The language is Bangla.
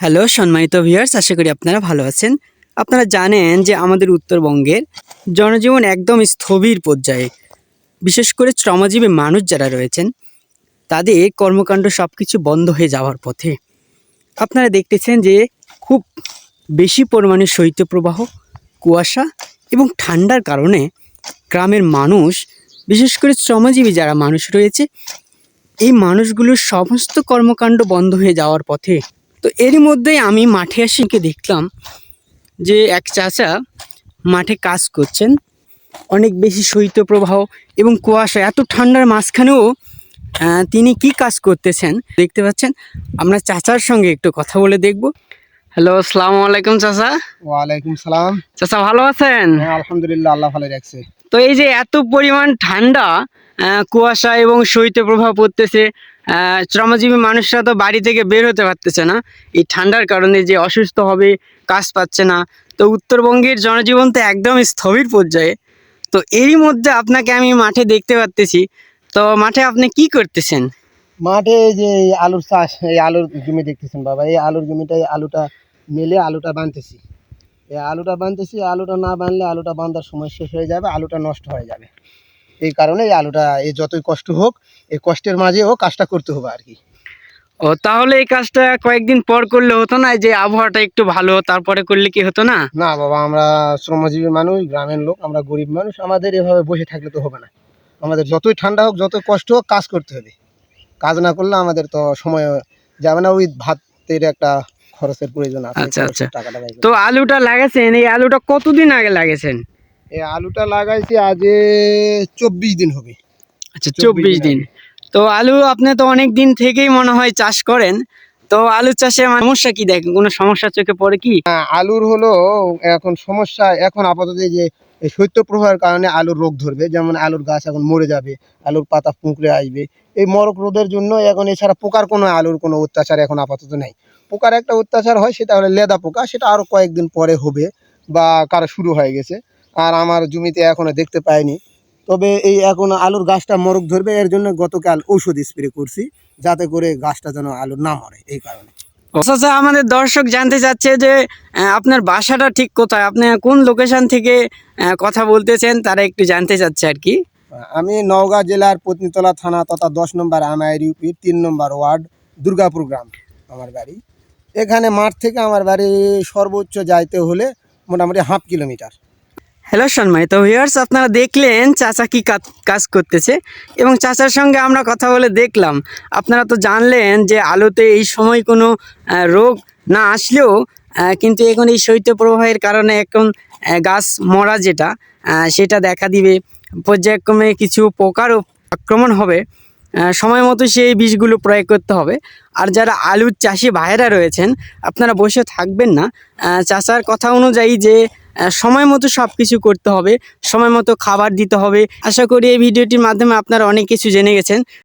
হ্যালো, সম্মানিত ভিউয়ার্স আশা করি আপনারা ভালো আছেন। আপনারা জানেন যে আমাদের উত্তরবঙ্গের জনজীবন একদম স্থবির পর্যায়ে। বিশেষ করে শ্রমজীবী মানুষ যারা রয়েছেন, তাদের কর্মকাণ্ড সব কিছু বন্ধ হয়ে যাওয়ার পথে। আপনারা দেখতেছেন যে খুব বেশি পরিমাণে শৈত্যপ্রবাহ, কুয়াশা এবং ঠান্ডার কারণে গ্রামের মানুষ, বিশেষ করে শ্রমজীবী যারা মানুষ রয়েছে, এই মানুষগুলোর সমস্ত কর্মকাণ্ড বন্ধ হয়ে যাওয়ার পথে তো এরই মধ্যেই আমি মাঠে এসে দেখলাম যে এক চাচা মাঠে কাজ করছেন। অনেক বেশি শৈত্যপ্রবাহ এবং কুয়াশা এত ঠান্ডার মাঝখানেও তিনি কি কাজ করতেছেন দেখতে পাচ্ছেন। আমরা চাচার সঙ্গে একটু কথা বলে দেখব। হ্যালো আসসালামু আলাইকুম চাচা। ওয়ালাইকুম সালাম। চাচা ভালো আছেন? হ্যাঁ আলহামদুলিল্লাহ আল্লাহ ভালো রাখছে। তো এই যে এত পরিমাণ ঠান্ডা কুয়াশা এবং শৈত্যপ্রবাহ পড়তেছে শ্রমজীবী মানুষরা তো বাড়ি থেকে বের হতে পারতেছে না। এই ঠান্ডার কারণে যে অসুস্থ হবে, কাজ পাচ্ছে না। তো উত্তরবঙ্গের জনজীবন তো একদম স্থবির পর্যায়ে। তো এরই মধ্যে আপনাকে আমি মাঠে দেখতে পারতেছি। তো মাঠে আপনি কি করতেছেন? মাঠে যে আলুর চাষ, এই আলুর জমি দেখতেছেন বাবা। এই আলুর জমিটা এই আলুটা মেলে, আলুটা বানতেছি। এই আলুটা বানতেছি, আলুটা না বানলে আলুটা বাঁধার সময় শেষ হয়ে যাবে, আলুটা নষ্ট হয়ে যাবে। এই কারণে এই আলুটা এই যতই কষ্ট হোক এই কষ্টের মাঝেও কাজটা করতে হবে আর কি। ও তাহলে এই কাজটা কয়েকদিন পর করলে হতো না? যে আবহাওয়াটা একটু ভালো তারপরে করলে কি হতো না? না বাবা আমরা শ্রমজীবী মানুষ গ্রামের লোক আমরা গরিব মানুষ আমাদের এভাবে বসে থাকলে তো হবে না। আমাদের যতই ঠান্ডা হোক যতই কষ্ট হোক কাজ করতে হবে। কাজ না করলে আমাদের তো সময় যাবে না ওই ভাতের একটা খরচের প্রয়োজন আছে আচ্ছা, আচ্ছা। তো আলুটা লাগাছেন এই আলুটা কতদিন আগে লাগাছেন? এই আলুটা লাগাইছি আজ চব্বিশ দিন হবে। আচ্ছা চব্বিশ দিন। তো আলু আপনি তো অনেক দিন থেকেই মনে হয় চাষ করেন। তো আলু চাষে সমস্যা কি দেখেন? কোনো সমস্যা চোখে পড়ে কি? হ্যাঁ, আলুর হলো এখন সমস্যা এখন আপাতত যে এই শৈত্য প্রবাহের কারণে আলুর রোগ ধরবে। যেমন আলুর গাছ এখন মরে যাবে আলুর পাতা পুঁকড়ে আসবে। এই মরক রোদের জন্য এখন এছাড়া পোকার কোনো আলুর কোনো অত্যাচার এখন আপাতত নেই। পোকার একটা অত্যাচার হয় সেটা হলো লেদা পোকা সেটা আরও কয়েকদিন পরে হবে বা কারও শুরু হয়ে গেছে। আর আমার জমিতে এখনও দেখতে পাইনি। তবে এই এখন আলুর গাছটা মরক ধরবে এর জন্য গতকাল ঔষধ স্প্রে করছি যাতে করে গাছটা যেন আলুর না মরে এই কারণে। আচ্ছা আমাদের দর্শক জানতে চাচ্ছে যে আপনার বাসাটা ঠিক কোথায়? আপনি কোন লোকেশন থেকে কথা বলতেছেন তারা একটু জানতে চাচ্ছে আর কি। আমি নওগাঁ জেলার পত্নীতলা থানা তথা দশ নম্বর আমায়ের ইউপি তিন নম্বর ওয়ার্ড দুর্গাপুর গ্রাম আমার বাড়ি। এখানে মাঠ থেকে আমার বাড়ি সর্বোচ্চ যাইতে হলে মোটামুটি হাফ কিলোমিটার। হ্যালো সম্মানিত ভিউয়ার্স আপনারা দেখলেন চাচা কি কাজ- করতেছে এবং চাচার সঙ্গে আমরা কথা বলে দেখলাম। আপনারা তো জানলেন যে আলুতে এই সময় কোনো রোগ না আসলেও কিন্তু এখন এই শৈত্যপ্রবাহের কারণে এখন গাছ মরা যেটা সেটা দেখা দিবে। পর্যায়ক্রমে কিছু পোকারও আক্রমণ হবে। সময় মতো সেই বীজগুলো প্রয়োগ করতে হবে। আর যারা আলুর চাষি ভাইয়েরা রয়েছেন, আপনারা বসে থাকবেন না। চাষার কথা অনুযায়ী যে সময় মতো সব কিছু করতে হবে, সময় মতো খাবার দিতে হবে। আশা করি এই ভিডিওটির মাধ্যমে আপনারা অনেক কিছু জেনে গেছেন।